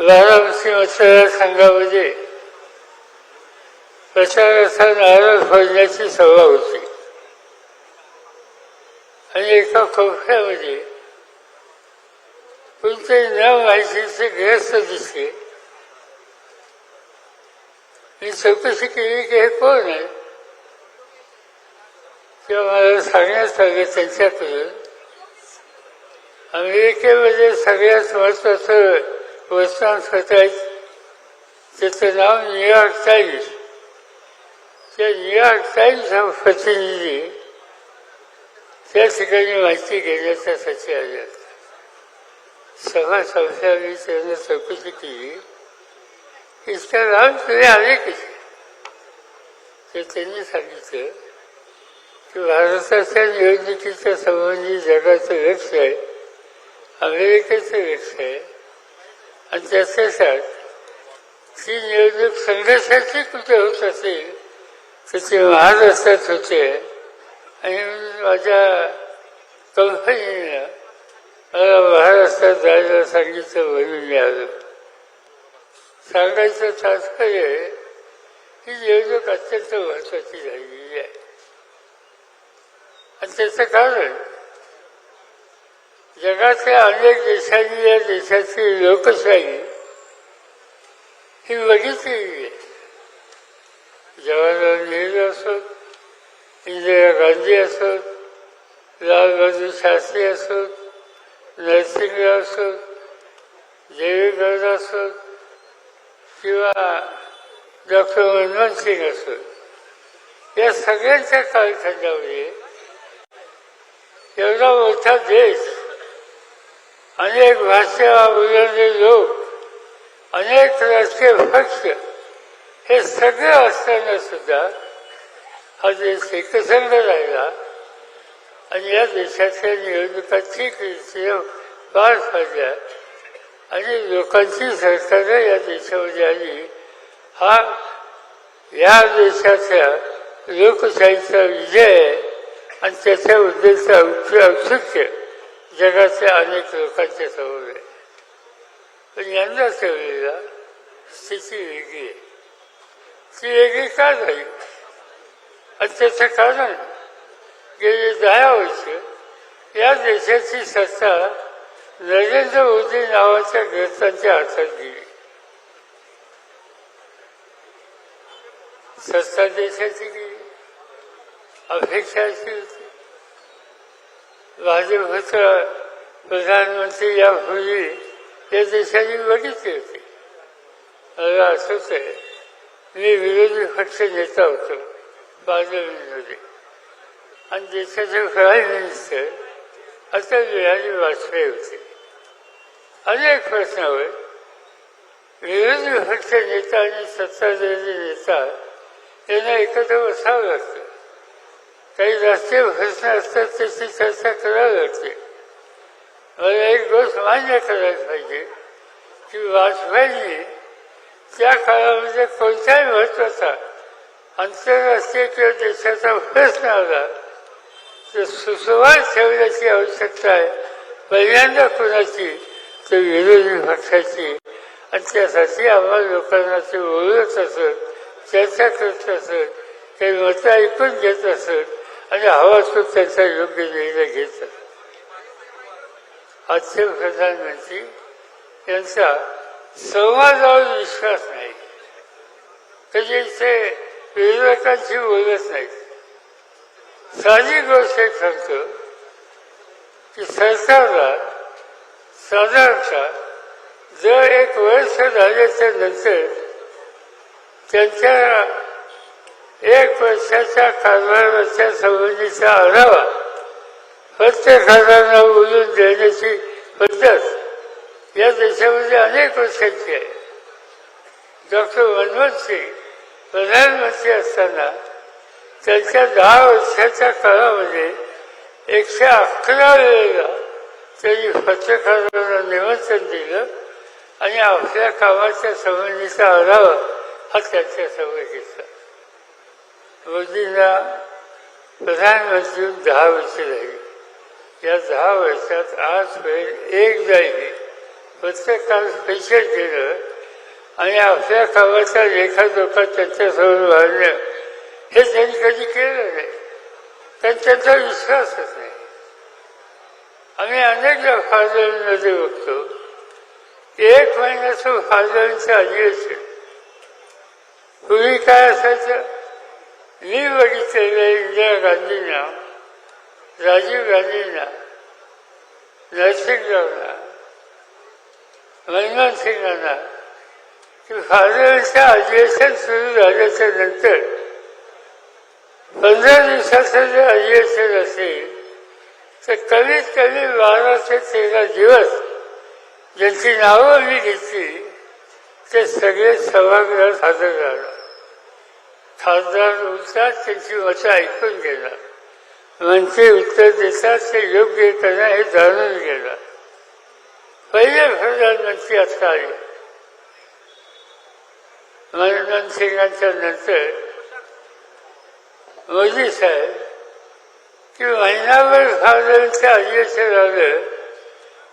बारामती संघामध्ये प्रचाराचा नारळ फोडण्याची सभा होती. आणि एका कोपऱ्यामध्ये कोणते न माहितीचे ग्रस्त दिसले. मी चौकशी केली की हे कोण आहे? किंवा मला सांगण्यात आलं त्यांच्याकडून अमेरिकेमध्ये सगळ्यात महत्वाचं वर्तमानपत्र आहे त्याचं नाव न्यूयॉर्क टाइम्स त्या न्यूयॉर्क टाइम्स हा प्रतिनिधी त्या ठिकाणी माहिती घेण्याच्यासाठी आले होते सभा संस्थांनी त्यांना चौकशी केली इतक्या लांब तुम्ही आले कसे तर त्यांनी सांगितलं की भारताच्या निवडणुकीच्या संबंधी जगाचं लक्ष आहे अमेरिकेचं लक्ष आहे आणि त्याच्यासाठी ती निवडणूक संघर्षाची कुठे होत असेल त्याचे ते महाराष्ट्रात होते. आणि माझ्या कंपनीनं मला महाराष्ट्रात जायला सांगितलं म्हणून मी आलो सांगायचं तात्पर्य ही निवडणूक अत्यंत महत्वाची झालेली आहे. आणि त्याचं कारण जगातल्या अनेक देशांनी या देशाची लोकशाही ही बघितलेली आहे. जवाहरलाल नेहरू असोत इंदिरा गांधी असोत लाल बहादूर शास्त्री असोत नरसिंहराव असोत देवेगौडा असोत किंवा डॉक्टर मनमोहन सिंग असोत. या सगळ्यांच्या कालखंडामध्ये एवढा मोठा देश अनेक भाषा बोलणारे लोक अनेक राजकीय पक्ष हे सगळं असताना सुद्धा हा देश एकसंघ राहिला आणि या देशाच्या निवडणुका ठीक रीतीने पार पडल्या आणि लोकांची सरकारं या देशामध्ये आली. हा या देशाच्या लोकशाहीचा विजय आहे आणि त्याच्या उद्देशाचं औचित्य जगातल्या अनेक लोकांचे समोर आहे. पण यंदाच्या वेळेला स्थिती वेगळी आहे. ती वेगळी का झाली? आणि त्याचं कारण? गेले दहा वर्ष या देशाची सत्ता नरेंद्र मोदी नावाच्या ग्रस्तांच्या हातात गेली. सत्ता देशाची गेली. अपेक्षा अशी माझे भाजपचा प्रधानमंत्री यापूर्वी या देशाने बघितली होती. मला असंच आहे. मी विरोधी पक्ष नेता होतो. पार्लमेंटमध्ये आणि देशाचे प्राईम मिनिस्टर अटल बिहारी वाजपेयी होते. अनेक प्रश्नावर विरोधी पक्ष नेता आणि सत्ताधारी नेता यांना एकत्र बसावं लागतं. काही राष्ट्रीय प्रश्न असतात त्याची चर्चा करावी लागते मला एक गोष्ट मान्य करायला पाहिजे की वाजपेयींनी त्या काळामध्ये कोणत्याही महत्त्वाचा आंतरराष्ट्रीय किंवा देशाचा प्रश्न आला तर सुसंवाद ठेवण्याची आवश्यकता आहे. पहिल्यांदा कोणाची तर विरोधी पक्षाची. आणि त्यासाठी आम्हाला लोकांना ते बोलत असत चर्चा करत असत काही मतं ऐकून घेत असत. आणि हवा तो त्यांचा योग्य निर्णय घेत आजचे प्रधानमंत्री यांचा संवादावर विश्वास नाही. कधी ते विरोधकांशी बोलत नाहीत. साधी गोष्ट ठरतं की सरकारला साधारणतः जर एक वर्ष झाल्याच्यानंतर त्यांच्या एक वर्षाच्या कारभाराच्या संबंधीचा आढावा. प्रत्येकाला बोलून देण्याची पद्धत या देशामध्ये अनेक वर्षांची आहे. डॉक्टर मनमोहन सिंग प्रधानमंत्री असताना त्यांच्या दहा वर्षाच्या काळामध्ये एकशे अकरा वेळेला त्यांनी पत्रकारांना निमंत्रण दिलं आणि आपल्या कामाच्या संबंधीचा आढावा हा त्यांच्यासमोर घेतला. मोदींना प्रधानमंत्री दहा वर्ष झाली या दहा वर्षात आजपर्यंत एकदाही प्रत्येकाला पैसे दिलं आणि आपल्या कामाचा लेखाजोखा त्यांच्यासमोर वाढलं हे त्यांनी कधी केलं नाही. कारण त्यांचा विश्वासच नाही. आम्ही अनेकदा फादरांमध्ये बघतो. एक महिन्याचं फादरांचं अधिवेशन. पूर्वी काय असायचं? मी वडील बघितलेलं इंदिरा गांधींना राजीव गांधींना नरसिंहरावना मनमोहन सिंगांना की फादरांचं अधिवेशन सुरू झाल्याच्यानंतर पंधरा दिवसाचं जर अधिवेशन असेल तर कमीत कमी बारा ते तेरा दिवस ज्यांची नावं मी घेतली ते सगळे सभागृहात हजर झालं खासदार उलटात त्यांची मतं ऐकून घेणार मंत्री म्हणजे उत्तर देतात ते योग्य त्यांना हे जाणून घेणार पहिले प्रधानमंत्री आता आले. मनमोहन सिंगांच्या नंतर मोदी साहेब की महिनाभर फादरांचं अधिवेशन आलं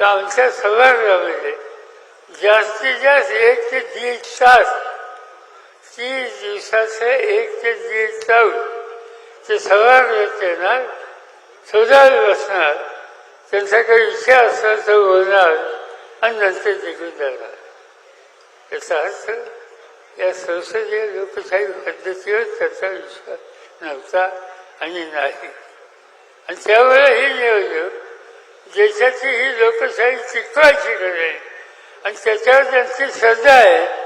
तर आमच्या सभागृहामध्ये जास्तीत जास्त एक ते दीड तास तीस दिवसाचं एक ते दीड जाऊन ते सभागृहात येणार शोधायला बसणार त्यांचा काही विषय असला तर बोलणार आणि नंतर निघून जाणार. याचा अर्थ या संसदीय लोकशाही पद्धतीवर त्याचा विश्वास नव्हता आणि नाही. आणि त्यामुळे हे निवडणूक देशाची ही लोकशाही टिकवायची गरज आहे आणि त्याच्यावर त्यांची श्रद्धा आहे.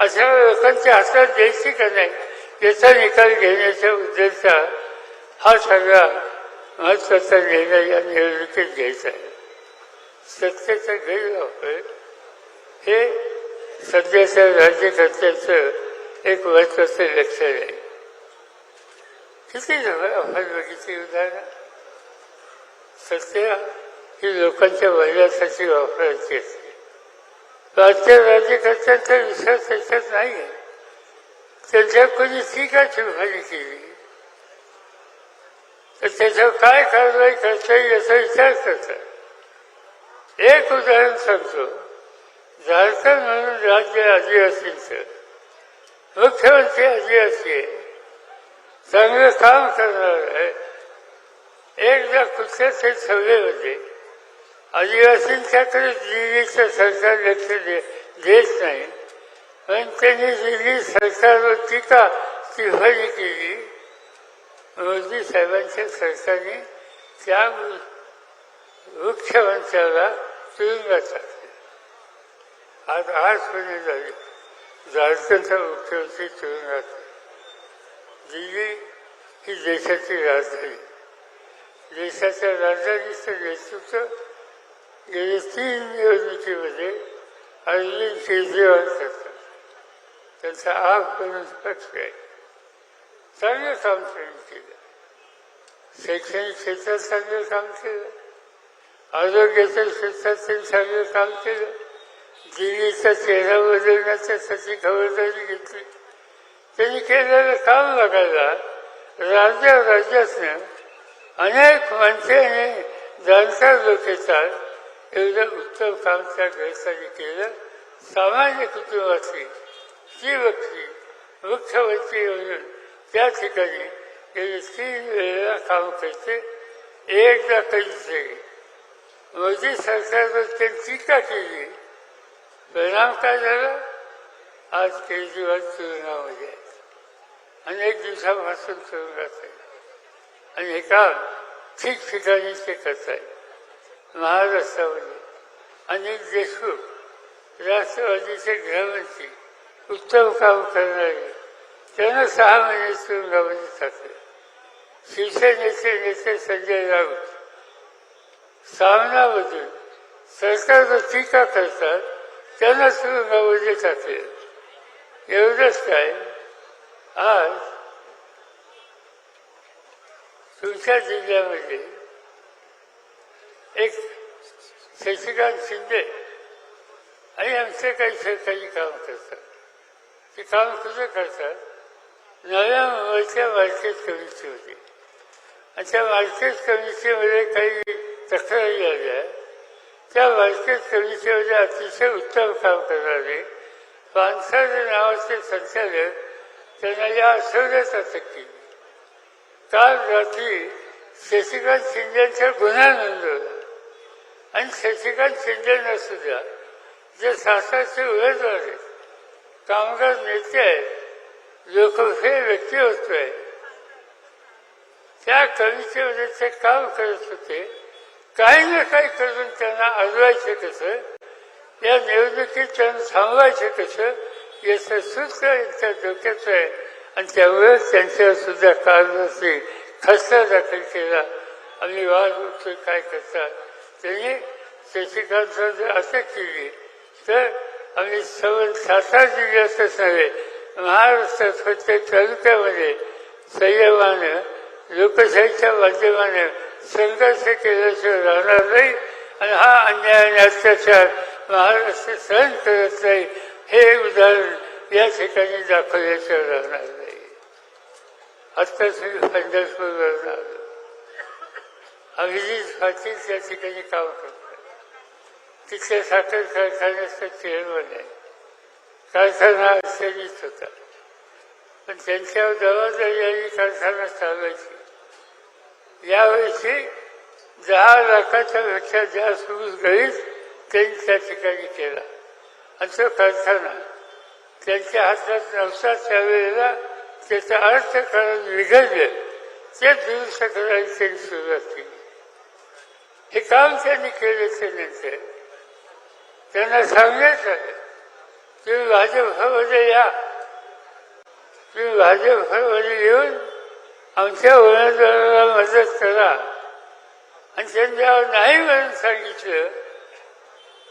अशा लोकांच्या हातात द्यायची का नाही याचा निकाल घेण्याच्या उद्देशा हा सगळा महत्त्वाचा निर्णय या निवडणुकीत घ्यायचा आहे. सत्तेचा गैरवापर हे सध्याच्या राज्यकर्त्याचं एक महत्वाचं लक्षण आहे. किती आपण बघितली उदाहरणं. सत्य ही लोकांच्या भल्यासाठी वापरायची असते. राज्य राज्यकर्त्यांचा विश्वास त्याच्यात नाही आहे त्यांच्या कोणी टीका चिरफानी केली. तर त्याच्यावर काय कारवाई करता येईल याचा विचार करतात एक उदाहरण सांगतो. झारखंड म्हणून राज्य आदिवासींचं. मुख्यमंत्री आदिवासी आहे. चांगलं काम करणार आहे. एकदा कुठल्या ते सभेमध्ये आदिवासींच्याकडे दिल्लीचं सरकार लक्ष दे देत नाही. पण त्यांनी दिल्ली सरकारवर टीका टिप्पणी केली. मोदी साहेबांच्या सरकारने त्या मुख्यमंत्र्याला तुरुंगात टाकले आज आठ महिने झाले. झारखंडचा मुख्यमंत्री तुरुंगात दिल्ली ही देशाची राजधानी. देशाच्या राजधानीचं नेतृत्व गेले तीन निवडणुकीमध्ये अरविंद केजरीवाल करतात. त्यांचा आप म्हणून पक्ष आहे. चांगलं काम त्यांनी केलं. शैक्षणिक क्षेत्रात चांगलं काम केलं. आरोग्याच्या क्षेत्रात त्यांनी चांगलं काम केलं. दिल्लीचा चेहरा बदलण्याच्यासाठी खबरदारी घेतली. त्यांनी केलेलं काम बघायला राज्य राज्यातनं अनेक मंत्र्यांनी जाणकार लोक येतात. एवढं उत्तम काम त्या ग्रस्तांनी केलं सामान्य कुटुंबातली ती व्यक्ती मुख्यमंत्री म्हणून त्या ठिकाणी गेले तीन वेळेला काम करते एकदा कधीच मोदी सरकारवर त्यांनी टीका केली परिणाम काय झाला आज केजरीवाल तुरुंगामध्ये आहेत अनेक दिवसापासून तुरुंगात आहे आणि हे। काम ठिकठिकाणी ते करत आहेत महाराष्ट्रामध्ये अनिल देशमुख राष्ट्रवादीचे गृहमंत्री उत्तम काम करणारे त्यांना सहा महिने तुरुंगामध्ये टाकले शिवसेनेचे नेते संजय राऊत. सामनामधून सरकारवर टीका करतात त्यांना तुरुंगामध्ये टाकले एवढंच काय? आज तुमच्या जिल्ह्यामध्ये एक शशिकांत शिंदे आणि आमचे काही सरकारी काम करतात. ते काम कुठं करतात? नव्या मुंबईच्या मार्केट कमिटी होती. आणि त्या मार्केट कमिटीमध्ये काही तक्रारी आल्या. त्या भारतीय कमिटीमध्ये अतिशय उत्तम काम करणारे पानसरे नावाचे संचालक त्यांना या आठवड्यात अटक केली. काल रात्री शशिकांत शिंदेचा गुन्हा नोंदवला आणि शशिकांत शिंदेना सुद्धा जे शासनाचे उमेदवार आहेत कामगार नेते आहेत लोकप्रिय व्यक्तिमत्व आहे त्या कमिटीमध्ये ते काम करत होते. काही ना काही करून त्यांना अडवायचं कसं या निवडणुकीत त्यांना थांबवायचं कसं याचं सूत्र यांच्या डोक्याचं आहे. आणि त्यामुळे त्यांच्यावर सुद्धा कारणाची खसरा दाखल केला. आम्ही वाद उठतो काय करतात त्यांनी शशिकांत जर अटक केली तर आम्ही सर्व सातारा जिल्ह्यातच नव्हे महाराष्ट्रात प्रत्येक तालुक्यामध्ये संयमानं लोकशाहीच्या माध्यमाने संघर्ष केल्याशिवाय राहणार नाही. आणि हा अन्याय आणि अत्याचार महाराष्ट्र सहन करत नाही हे उदाहरण या ठिकाणी दाखवल्याशिवाय राहणार नाही. आत्ताच मी पंढरपूरवर आलो अगदी पाटील त्या ठिकाणी काम करतात. तिथे साखर कारखान्याचं चेअरमन आहे. कारखाना अडचणीत होता. पण त्यांच्यावर जबाबदारी आली कारखाना चालवायची. यावर्षी दहा लाखाच्या पेक्षा जास्त ऊस गळीत त्यांनी त्या ठिकाणी केला. आणि तो कारखाना त्यांच्या हातात नव्हता त्यावेळेला त्याचा अर्थकारण बिघडलं ते दुरुस्त करायला त्यांनी सुरुवात केली. हे काम त्यांनी केलं ते नेते. त्यांना सांगण्यात तुम्ही भाजपमध्ये या. तुम्ही भाजपमध्ये येऊन आमच्या उमेदवाराला मदत करा. आणि त्यांच्यावर नाही म्हणून सांगितलं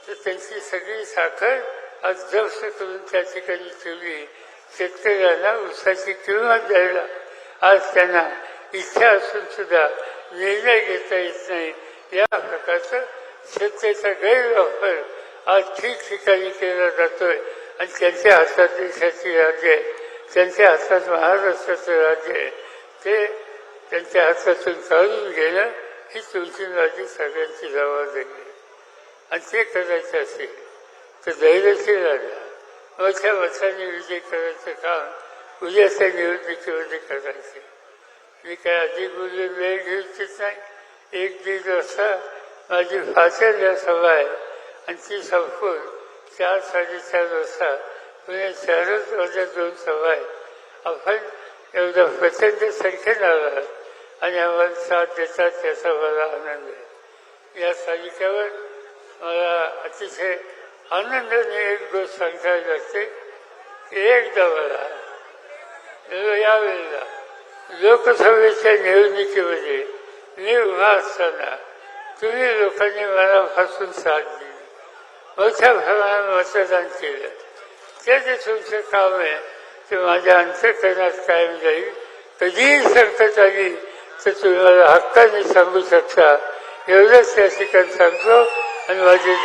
तर त्यांची सगळी साखर आज जप्त करून त्या ठिकाणी ठेवली. शेतकऱ्यांना उसाची किंमत द्यायला आज त्यांना इच्छा असून सुद्धा निर्णय घेता येत नाही. या प्रकारचं सत्तेचा गैरवापर आज ठिकठिकाणी केला जातोय. आणि त्यांच्या हातात देशाची राज्य आहे. त्यांच्या हातात महाराष्ट्राचं राज्य आहे. ते त्यांच्या हातातून काढून घेणं ही तुमची माझी सगळ्यांची जबाबदारी आणि ते करायचं असेल तर धैर्यशील राजा. मोठ्या मताने विजय करायचं काम उद्याच्या निवडणुकीमध्ये करायचे. मी काय अधिक बोलून वेळ घेऊ इच्छित नाही? एक दीड वाजता माझी फासल या सभा आहे आणि ती संपून चार साडेचार वाजता पुणे शहरात माझ्या दोन सभा आहेत आपण एवढा प्रचंड संख्येनं आला आणि आम्हाला साथ देतात त्याचा मला आनंद आहे. या तालिक्यावर मला अतिशय आनंदाने एक गोष्ट सांगायला लागते. की एकदा मला यावेळेला लोकसभेच्या निवडणुकीमध्ये मी उभा असताना तुम्ही लोकांनी मला मनापासून साथ दिली मोठ्या प्रमाणात मतदान केलं. ते जे तुमचं काम आहे ते माझ्या अंतकरणात कायम जाईल कधीही संकट आली तर तुम्ही मला हक्काने सांगू शकता. एवढंच त्या ठिकाणी सांगतो आणि माझे